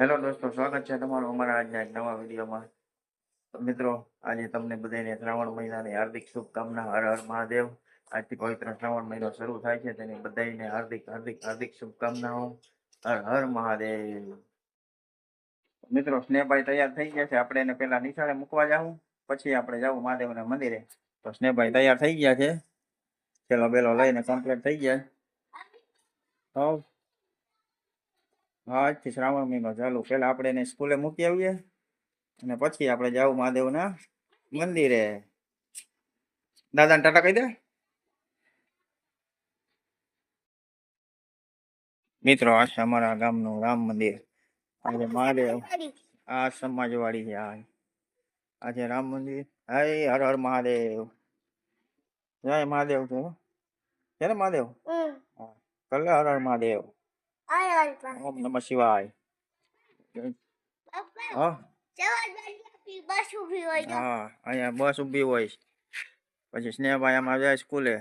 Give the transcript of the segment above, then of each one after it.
Hello દોસ્તો, સ્વાગત છે તમારું અમારા આજના એક નવા વિડીયોમાં. મિત્રો, આજે તમને બધાને શ્રાવણ મહિનાની હાર્દિક શુભકામના. હર હર મહાદેવ. આજથી પવિત્ર શ્રાવણ મહિનો શરૂ થાય છે, તેની બધાને હાર્દિક હાર્દિક હાર્દિક શુભકામનાઓ. હર હર મહાદેવ. મિત્રો, સ્નેહભાઈ તૈયાર થઈ ગયા છે. આપણે એને પેલા નિશાળે મૂકવા જાવું પછી આપણે જવું મહાદેવના મંદિરે. તો સ્નેહભાઈ તૈયાર થઈ ગયા છે. પેલો બેલો લઈને કમ્પ્લીટ થઈ ગયા. હવ હા આજથી શ્રાવણ મહિનો ચાલુ. પેલા આપણે એને સ્કૂલે મૂકી આવીએ અને પછી આપણે જાવ મહાદેવના મંદિરે. દાદાને ટાટા કહી દે. મિત્રો આ છે અમારા ગામનું રામ મંદિર. આજે મહાદેવ આ સમાજવાડી છે આ. આજે રામ મંદિર. હાય હર હર મહાદેવ. જય મહાદેવ છે. હો. ને મહાદેવ? કલ્લે કલે હર હર મહાદેવ. ઓમ નમઃ શિવાય હા બસ ઊભી હોય તો હા અહીંયા બસ ઊભી હોય છે. પછી સ્નેહભાઈ આમાં જાય સ્કૂલે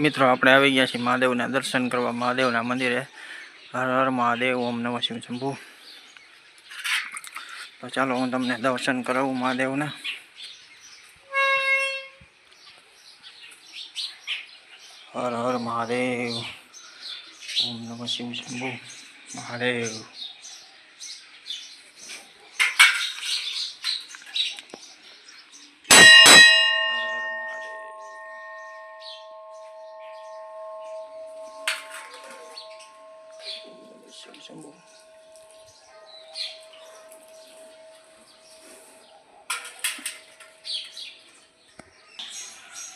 મિત્રો, આપણે આવી ગયા છીએ મહાદેવના દર્શન કરવા. મહાદેવના મંદિરે. હર હર મહાદેવ, ઓમ નમઃ શિવ શંભુ. તો ચાલો, હું તમને દર્શન કરાવું મહાદેવના. હર હર મહાદેવ, ઓમ નમઃ શિવ શંભુ. મહાદેવ. શિવ શંભુ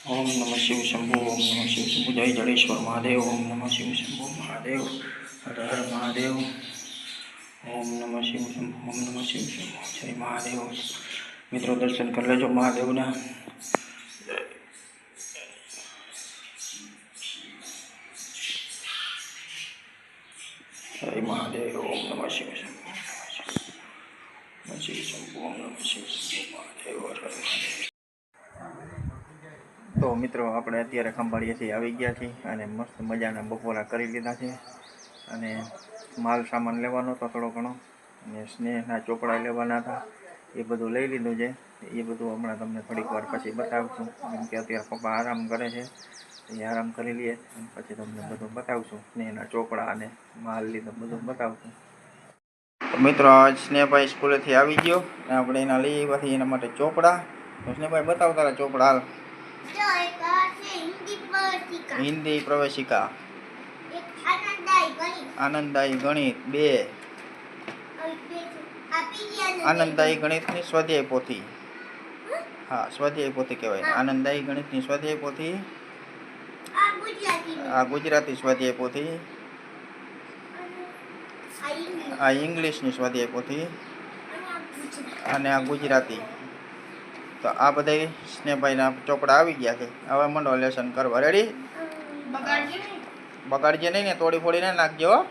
ઓમ નમઃ શિવ શંભુ ઓમ નમઃ શિવ શંભુ જય જડેશ્વર મહાદેવ ઓમ નમઃ શિવ શંભુ મહાદેવ હર હર મહાદેવ ઓમ નમઃ શિવ શંભુ ઓમ નમઃ શિવ શંભુ જય મહાદેવ મિત્રો દર્શન કરી લેજો મહાદેવના જય મહાદેવ ઓમ નમઃ શિવાય હર હર તો મિત્રો, આપણે અત્યારે ખંભાળીએ છીએ, આવી ગયા છીએ અને મસ્ત મજાના બપોરા કરી લીધા છે. અને માલ સામાન લેવાનો હતો થોડો ઘણો. અને સ્નેહના ચોપડા લેવાના હતા. એ બધું લઈ લીધું છે. એ બધું હમણાં તમને થોડીક વાર પછી બતાવશું. કેમ કે અત્યારે પપ્પા આરામ કરે છે. એ આરામ કરી લઈએ પછી તમને બધું બતાવશું. સ્નેહના ચોપડા અને માલ લીધો બધું બતાવશું. મિત્રો સ્નેહભાઈ સ્કૂલેથી આવી ગયો અને આપણે એના લઈ પછી એના માટે ચોપડા. તો સ્નેહભાઈ બતાવ તારા ચોપડા હાલ. હિન્દી પ્રવેશિકા. આનંદદાયી ગણિત. બે. આનંદદાયી ગણિતની સ્વાધ્યાય પોથી. હા? સ્વાધ્યાય પોથી કહેવાય. આનંદદાયી ગણિતની સ્વાધ્યાય પોથી આ ગુજરાતી સ્વાધ્યાય પોથી આ ઇંગ્લિશની સ્વાધ્યાય પોથી અને આ ગુજરાતી. તો આ બધા સ્નેહભાઈના ચોપડા આવી ગયા છે. હવે મંડો લેસન કરવા. રેડી બગાડજે નહીં. ને તોડી ફોડીને નાખજો.